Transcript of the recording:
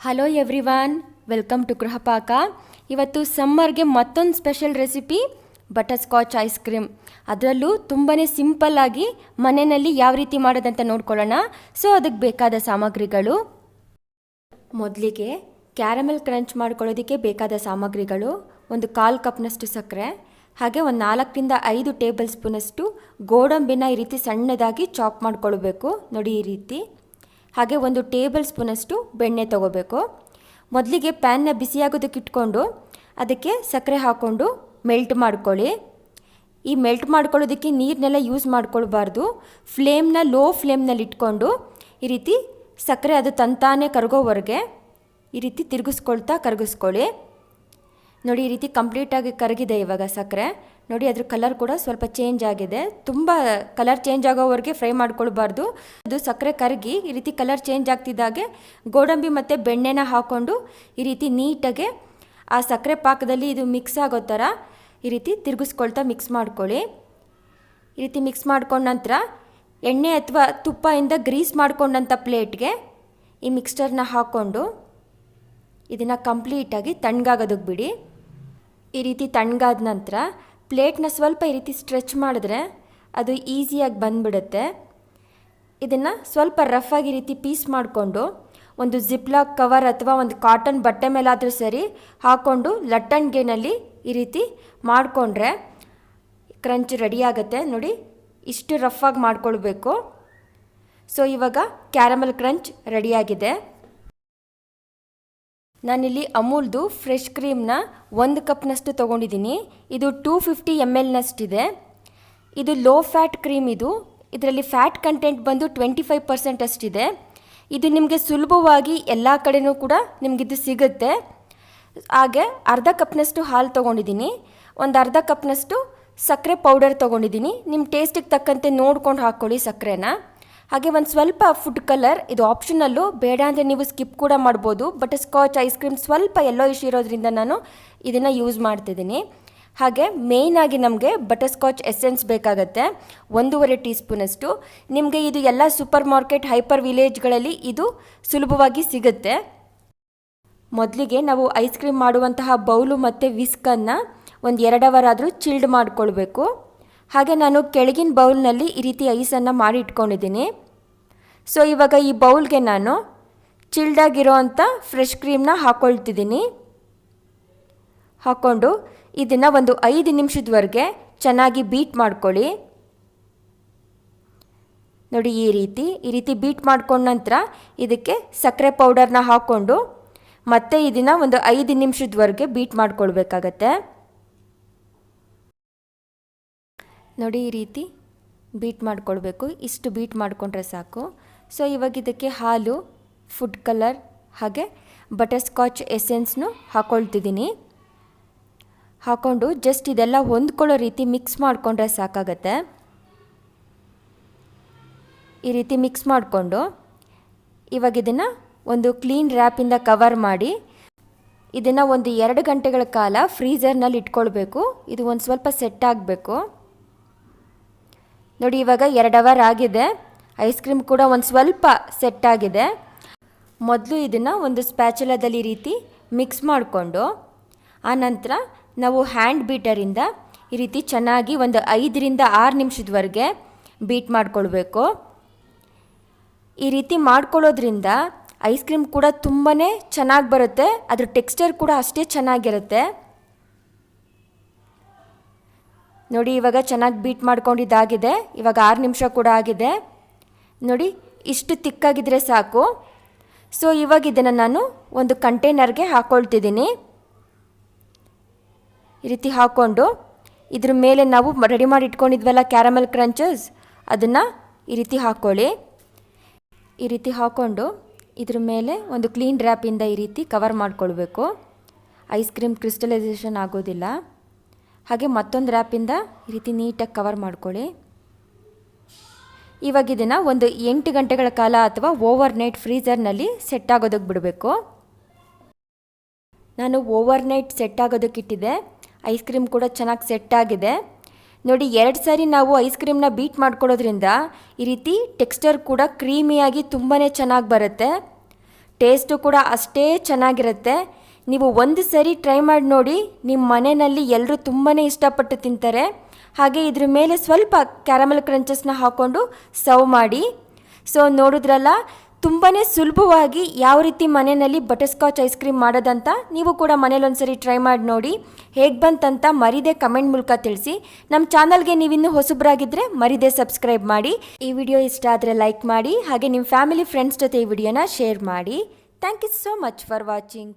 Hello everyone welcome to Gruhapaka ಇವತ್ತು ಸಮ್ಮರ್ಗೆ ಮತ್ತೊಂದು special recipe butterscotch ice cream ಅದರಲ್ಲೂ ತುಂಬಾ ಸಿಂಪಲ್ಲಾಗಿ ಮನೆಯಲ್ಲಿ ಯಾವ ರೀತಿ ಮಾಡೋದಂತ ನೋಡ್ಕೊಳ್ಳೋಣ ಸೊ ಅದಕ್ಕೆ ಬೇಕಾದ ಸಾಮಗ್ರಿಗಳು ಮೊದಲಿಗೆ ಕ್ಯಾರಮೆಲ್ ಕ್ರಂಚ್ ಮಾಡ್ಕೊಳ್ಳೋದಕ್ಕೆ ಬೇಕಾದ ಸಾಮಗ್ರಿಗಳು ಒಂದು ಕಾಲು ಕಪ್ನಷ್ಟು ಸಕ್ಕರೆ ಹಾಗೆ ಒಂದು ನಾಲ್ಕರಿಂದ ಐದು ಟೇಬಲ್ ಸ್ಪೂನಷ್ಟು ಗೋಡಂಬಿನ ಈ ರೀತಿ ಸಣ್ಣದಾಗಿ ಚಾಪ್ ಮಾಡ್ಕೊಳ್ಬೇಕು ನೋಡಿ ಈ ರೀತಿ ಹಾಗೆ ಒಂದು ಟೇಬಲ್ ಸ್ಪೂನಷ್ಟು ಬೆಣ್ಣೆ ತಗೋಬೇಕು. ಮೊದಲಿಗೆ ಪ್ಯಾನ್ನ ಬಿಸಿಯಾಗೋದಕ್ಕೆ ಇಟ್ಕೊಂಡು ಅದಕ್ಕೆ ಸಕ್ಕರೆ ಹಾಕ್ಕೊಂಡು ಮೆಲ್ಟ್ ಮಾಡ್ಕೊಳ್ಳಿ. ಈ ಮೆಲ್ಟ್ ಮಾಡ್ಕೊಳ್ಳೋದಕ್ಕೆ ನೀರನ್ನೆಲ್ಲ ಯೂಸ್ ಮಾಡ್ಕೊಳ್ಬಾರ್ದು. ಫ್ಲೇಮ್ನ ಲೋ ಫ್ಲೇಮ್ನಲ್ಲಿ ಇಟ್ಕೊಂಡು ಈ ರೀತಿ ಸಕ್ಕರೆ ಅದು ತಂತಾನೆ ಕರಗೋವರೆಗೆ ಈ ರೀತಿ ತಿರುಗಿಸ್ಕೊಳ್ತಾ ಕರಗಿಸ್ಕೊಳ್ಳಿ. ನೋಡಿ ಈ ರೀತಿ ಕಂಪ್ಲೀಟಾಗಿ ಕರಗಿದೆ ಇವಾಗ ಸಕ್ಕರೆ. ನೋಡಿ, ಅದ್ರ ಕಲರ್ ಕೂಡ ಸ್ವಲ್ಪ ಚೇಂಜ್ ಆಗಿದೆ. ತುಂಬ ಕಲರ್ ಚೇಂಜ್ ಆಗೋವರೆಗೆ ಫ್ರೈ ಮಾಡ್ಕೊಳ್ಬಾರ್ದು. ಅದು ಸಕ್ಕರೆ ಕರಗಿ ಈ ರೀತಿ ಕಲರ್ ಚೇಂಜ್ ಆಗ್ತಿದ್ದಾಗೆ ಗೋಡಂಬಿ ಮತ್ತು ಬೆಣ್ಣೆನ ಹಾಕ್ಕೊಂಡು ಈ ರೀತಿ ನೀಟಾಗೆ ಆ ಸಕ್ಕರೆ ಪಾಕದಲ್ಲಿ ಇದು ಮಿಕ್ಸ್ ಆಗೋ ಥರ ಈ ರೀತಿ ತಿರುಗಿಸ್ಕೊಳ್ತಾ ಮಿಕ್ಸ್ ಮಾಡ್ಕೊಳ್ಳಿ. ಈ ರೀತಿ ಮಿಕ್ಸ್ ಮಾಡ್ಕೊಂಡ ನಂತರ ಎಣ್ಣೆ ಅಥವಾ ತುಪ್ಪದಿಂದ ಗ್ರೀಸ್ ಮಾಡ್ಕೊಂಡಂಥ ಪ್ಲೇಟ್ಗೆ ಈ ಮಿಕ್ಸ್ಚರ್ನ ಹಾಕ್ಕೊಂಡು ಇದನ್ನು ಕಂಪ್ಲೀಟಾಗಿ ತಣ್ಣಗಾಗೋದಕ್ಕೆ ಬಿಡಿ ಈ ರೀತಿ ತಣ್ಣಗಾದ ನಂತರ ಪ್ಲೇಟ್ನ ಸ್ವಲ್ಪ ಈ ರೀತಿ ಸ್ಟ್ರೆಚ್ ಮಾಡಿದ್ರೆ ಅದು ಈಸಿಯಾಗಿ ಬಂದ್ಬಿಡುತ್ತೆ. ಇದನ್ನು ಸ್ವಲ್ಪ ರಫಾಗಿ ರೀತಿ ಪೀಸ್ ಮಾಡಿಕೊಂಡು ಒಂದು ಜಿಪ್ಲಾಕ್ ಕವರ್ ಅಥವಾ ಒಂದು ಕಾಟನ್ ಬಟ್ಟೆ ಮೇಲಾದರೂ ಸರಿ ಹಾಕ್ಕೊಂಡು ಲಟ್ಟಣಿಗೆನಲ್ಲಿ ಈ ರೀತಿ ಮಾಡಿಕೊಂಡ್ರೆ ಕ್ರಂಚ್ ರೆಡಿ ಆಗುತ್ತೆ. ನೋಡಿ, ಇಷ್ಟು ರಫಾಗಿ ಮಾಡ್ಕೊಳ್ಬೇಕು. ಸೊ ಇವಾಗ ಕ್ಯಾರಮಲ್ ಕ್ರಂಚ್ ರೆಡಿಯಾಗಿದೆ ನಾನಿಲ್ಲಿ ಅಮೂಲ್ದು ಫ್ರೆಶ್ ಕ್ರೀಮ್ನ ಒಂದು ಕಪ್ನಷ್ಟು ತೊಗೊಂಡಿದ್ದೀನಿ. ಇದು ಟೂ ಫಿಫ್ಟಿ ಎಂ ಎಲ್ನಷ್ಟಿದೆ ಇದು ಲೋ ಫ್ಯಾಟ್ ಕ್ರೀಮ್ ಇದು. ಇದರಲ್ಲಿ ಫ್ಯಾಟ್ ಕಂಟೆಂಟ್ ಬಂದು ಟ್ವೆಂಟಿ ಫೈವ್ ಪರ್ಸೆಂಟ್ ಅಷ್ಟಿದೆ. ಇದು ನಿಮಗೆ ಸುಲಭವಾಗಿ ಎಲ್ಲ ಕಡೆಯೂ ಕೂಡ ನಿಮಗಿದು ಸಿಗುತ್ತೆ. ಹಾಗೆ ಅರ್ಧ ಕಪ್ನಷ್ಟು ಹಾಲು ತೊಗೊಂಡಿದ್ದೀನಿ. ಒಂದು ಅರ್ಧ ಕಪ್ನಷ್ಟು ಸಕ್ಕರೆ ಪೌಡರ್ ತೊಗೊಂಡಿದ್ದೀನಿ. ನಿಮ್ಮ ಟೇಸ್ಟಿಗೆ ತಕ್ಕಂತೆ ನೋಡ್ಕೊಂಡು ಹಾಕ್ಕೊಳ್ಳಿ ಸಕ್ಕರೆನ. ಹಾಗೆ ಒಂದು ಸ್ವಲ್ಪ ಫುಡ್ ಕಲರ್ ಇದು ಆಪ್ಷನಲ್ಲು ಬೇಡ ಅಂದರೆ ನೀವು ಸ್ಕಿಪ್ ಕೂಡ ಮಾಡ್ಬೋದು. ಬಟ್ ಸ್ಕಾಚ್ ಐಸ್ ಕ್ರೀಮ್ ಸ್ವಲ್ಪ ಎಲ್ಲೋ ಇಶ್ ಇರೋದ್ರಿಂದ ನಾನು ಇದನ್ನು ಯೂಸ್ ಮಾಡ್ತಿದ್ದೀನಿ. ಹಾಗೆ ಮೇಯ್ನಾಗಿ ನಮಗೆ ಬಟರ್ ಸ್ಕಾಚ್ ಎಸೆನ್ಸ್ ಬೇಕಾಗತ್ತೆ. ಒಂದೂವರೆ ಟೀ ಸ್ಪೂನಷ್ಟು ನಿಮಗೆ ಇದು ಎಲ್ಲ ಸೂಪರ್ ಮಾರ್ಕೆಟ್ ಹೈಪರ್ ವಿಲೇಜ್ಗಳಲ್ಲಿ ಇದು ಸುಲಭವಾಗಿ ಸಿಗುತ್ತೆ. ಮೊದಲಿಗೆ ನಾವು ಐಸ್ ಕ್ರೀಮ್ ಮಾಡುವಂತಹ ಬೌಲು ಮತ್ತು ವಿಸ್ಕನ್ನು ಒಂದು ಎರಡು ಅವರ್ ಆದರೂ ಚಿಲ್ಡ್ ಮಾಡಿಕೊಳ್ಬೇಕು. ಹಾಗೆ ನಾನು ಕೆಳಗಿನ ಬೌಲ್ನಲ್ಲಿ ಈ ರೀತಿ ಐಸನ್ನು ಮಾಡಿ ಇಟ್ಕೊಂಡಿದ್ದೀನಿ. ಸೊ ಇವಾಗ ಈ ಬೌಲ್ಗೆ ನಾನು ಚಿಲ್ಡಾಗಿರೋ ಅಂಥ ಫ್ರೆಶ್ ಕ್ರೀಮ್ನ ಹಾಕ್ಕೊಳ್ತಿದ್ದೀನಿ ಹಾಕ್ಕೊಂಡು ಇದನ್ನು ಒಂದು ಐದು ನಿಮಿಷದವರೆಗೆ ಚೆನ್ನಾಗಿ ಬೀಟ್ ಮಾಡ್ಕೊಳ್ಳಿ. ನೋಡಿ, ಈ ರೀತಿ ಈ ರೀತಿ ಬೀಟ್ ಮಾಡ್ಕೊಂಡ ನಂತರ ಇದಕ್ಕೆ ಸಕ್ಕರೆ ಪೌಡರ್ನ ಹಾಕ್ಕೊಂಡು ಮತ್ತೆ ಇದನ್ನು ಒಂದು ಐದು ನಿಮಿಷದವರೆಗೆ ಬೀಟ್ ಮಾಡ್ಕೊಳ್ಬೇಕಾಗತ್ತೆ. ನೋಡಿ ಈ ರೀತಿ ಬೀಟ್ ಮಾಡಿಕೊಳ್ಬೇಕು. ಇಷ್ಟು ಬೀಟ್ ಮಾಡಿಕೊಂಡ್ರೆ ಸಾಕು. ಸೊ ಇವಾಗ ಇದಕ್ಕೆ ಹಾಲು ಫುಡ್ ಕಲರ್ ಹಾಗೆ ಬಟರ್ ಸ್ಕಾಚ್ ಎಸೆನ್ಸ್ನು ಹಾಕ್ಕೊಳ್ತಿದ್ದೀನಿ ಹಾಕ್ಕೊಂಡು ಜಸ್ಟ್ ಇದೆಲ್ಲ ಹೊಂದ್ಕೊಳ್ಳೋ ರೀತಿ ಮಿಕ್ಸ್ ಮಾಡಿಕೊಂಡ್ರೆ ಸಾಕಾಗತ್ತೆ. ಈ ರೀತಿ ಮಿಕ್ಸ್ ಮಾಡಿಕೊಂಡು ಇವಾಗ ಇದನ್ನು ಒಂದು ಕ್ಲೀನ್ ರ್ಯಾಪಿಂದ ಕವರ್ ಮಾಡಿ, ಇದನ್ನು ಒಂದು ಎರಡು ಗಂಟೆಗಳ ಕಾಲ ಫ್ರೀಝರ್ನಲ್ಲಿ ಇಟ್ಕೊಳ್ಬೇಕು ಇದು ಒಂದು ಸ್ವಲ್ಪ ಸೆಟ್ ಆಗಬೇಕು. ನೋಡಿ, ಇವಾಗ ಎರಡು ಅವರ್ ಆಗಿದೆ. ಐಸ್ ಕ್ರೀಮ್ ಕೂಡ ಒಂದು ಸ್ವಲ್ಪ ಸೆಟ್ ಆಗಿದೆ. ಮೊದಲು ಇದನ್ನು ಒಂದು ಸ್ಪ್ಯಾಚುಲದಲ್ಲಿ ರೀತಿ ಮಿಕ್ಸ್ ಮಾಡಿಕೊಂಡು ಆನಂತರ ನಾವು ಹ್ಯಾಂಡ್ ಬೀಟರಿಂದ ಈ ರೀತಿ ಚೆನ್ನಾಗಿ ಒಂದು ಐದರಿಂದ ಆರು ನಿಮಿಷದವರೆಗೆ ಬೀಟ್ ಮಾಡಿಕೊಳ್ಬೇಕು. ಈ ರೀತಿ ಮಾಡ್ಕೊಳ್ಳೋದ್ರಿಂದ ಐಸ್ ಕ್ರೀಮ್ ಕೂಡ ತುಂಬಾ ಚೆನ್ನಾಗಿ ಬರುತ್ತೆ. ಅದ್ರ ಟೆಕ್ಸ್ಚರ್ ಕೂಡ ಅಷ್ಟೇ ಚೆನ್ನಾಗಿರುತ್ತೆ. ನೋಡಿ, ಇವಾಗ ಚೆನ್ನಾಗಿ ಬೀಟ್ ಮಾಡ್ಕೊಂಡಿದ್ದಾಗಿದೆ. ಇವಾಗ ಆರು ನಿಮಿಷ ಕೂಡ ಆಗಿದೆ. ನೋಡಿ, ಇಷ್ಟು ತಿಕ್ಕಾಗಿದ್ದರೆ ಸಾಕು. ಸೊ ಇವಾಗ ಇದನ್ನು ನಾನು ಒಂದು ಕಂಟೈನರ್ಗೆ ಹಾಕ್ಕೊಳ್ತಿದ್ದೀನಿ ಈ ರೀತಿ ಹಾಕ್ಕೊಂಡು ಇದ್ರ ಮೇಲೆ ನಾವು ರೆಡಿ ಮಾಡಿ ಇಟ್ಕೊಂಡಿದ್ವಲ್ಲ ಕ್ಯಾರಮಲ್ ಕ್ರಂಚಸ್ ಅದನ್ನು ಈ ರೀತಿ ಹಾಕ್ಕೊಳ್ಳಿ ಈ ರೀತಿ ಹಾಕ್ಕೊಂಡು ಇದ್ರ ಮೇಲೆ ಒಂದು ಕ್ಲೀನ್ ರ್ಯಾಪಿಂದ ಈ ರೀತಿ ಕವರ್ ಮಾಡ್ಕೊಳ್ಬೇಕು. ಐಸ್ ಕ್ರೀಮ್ ಕ್ರಿಸ್ಟಲೈಸೇಷನ್ ಆಗೋದಿಲ್ಲ. ಹಾಗೆ ಮತ್ತೊಂದು ರ್ಯಾಪಿಂದ ಈ ರೀತಿ ನೀಟಾಗಿ ಕವರ್ ಮಾಡ್ಕೊಳ್ಳಿ. ಇವಾಗ ಇದನ್ನು ಒಂದು ಎಂಟು ಗಂಟೆಗಳ ಕಾಲ ಅಥವಾ ಓವರ್ ನೈಟ್ ಫ್ರೀಝರ್ನಲ್ಲಿ ಸೆಟ್ ಆಗೋದಕ್ಕೆ ಬಿಡಬೇಕು. ನಾನು ಓವರ್ ನೈಟ್ ಸೆಟ್ ಆಗೋದಕ್ಕೆ ಇಟ್ಟಿದ್ದೆ. ಐಸ್ ಕ್ರೀಮ್ ಕೂಡ ಚೆನ್ನಾಗಿ ಸೆಟ್ ಆಗಿದೆ. ನೋಡಿ, ಎರಡು ಸಾರಿ ನಾವು ಐಸ್ ಕ್ರೀಮ್ನ ಬೀಟ್ ಮಾಡ್ಕೊಳ್ಳೋದ್ರಿಂದ ಈ ರೀತಿ ಟೆಕ್ಸ್ಚರ್ ಕೂಡ ಕ್ರೀಮಿಯಾಗಿ ತುಂಬಾ ಚೆನ್ನಾಗಿ ಬರುತ್ತೆ. ಟೇಸ್ಟು ಕೂಡ ಅಷ್ಟೇ ಚೆನ್ನಾಗಿರುತ್ತೆ. ನೀವು ಒಂದು ಸರಿ ಟ್ರೈ ಮಾಡಿ ನೋಡಿ ನಿಮ್ಮ ಮನೆಯಲ್ಲಿ ಎಲ್ಲರೂ ತುಂಬಾ ಇಷ್ಟಪಟ್ಟು ತಿಂತಾರೆ. ಹಾಗೆ ಇದ್ರ ಮೇಲೆ ಸ್ವಲ್ಪ ಕ್ಯಾರಮಲ್ ಕ್ರಂಚಸ್ನ ಹಾಕ್ಕೊಂಡು ಸರ್ವ್ ಮಾಡಿ. ಸೊ ನೋಡಿದ್ರಲ್ಲ ತುಂಬಾ ಸುಲಭವಾಗಿ ಯಾವ ರೀತಿ ಮನೆಯಲ್ಲಿ ಬಟರ್ಸ್ಕಾಚ್ ಐಸ್ ಕ್ರೀಮ್ ಮಾಡೋದಂತ ನೀವು ಕೂಡ ಮನೇಲಿ ಒಂದ್ಸರಿ ಟ್ರೈ ಮಾಡಿ ನೋಡಿ. ಹೇಗೆ ಬಂತಂತ ಮರಿದೆ ಕಮೆಂಟ್ ಮೂಲಕ ತಿಳಿಸಿ. ನಮ್ಮ ಚಾನಲ್ಗೆ ನೀವಿನ್ನೂ ಹೊಸಬ್ರಾಗಿದ್ದರೆ ಮರಿದೆ ಸಬ್ಸ್ಕ್ರೈಬ್ ಮಾಡಿ. ಈ ವಿಡಿಯೋ ಇಷ್ಟ ಆದರೆ ಲೈಕ್ ಮಾಡಿ. ಹಾಗೆ ನಿಮ್ಮ ಫ್ಯಾಮಿಲಿ ಫ್ರೆಂಡ್ಸ್ ಜೊತೆ ಈ ವಿಡಿಯೋನ ಶೇರ್ ಮಾಡಿ. Thank you so much for watching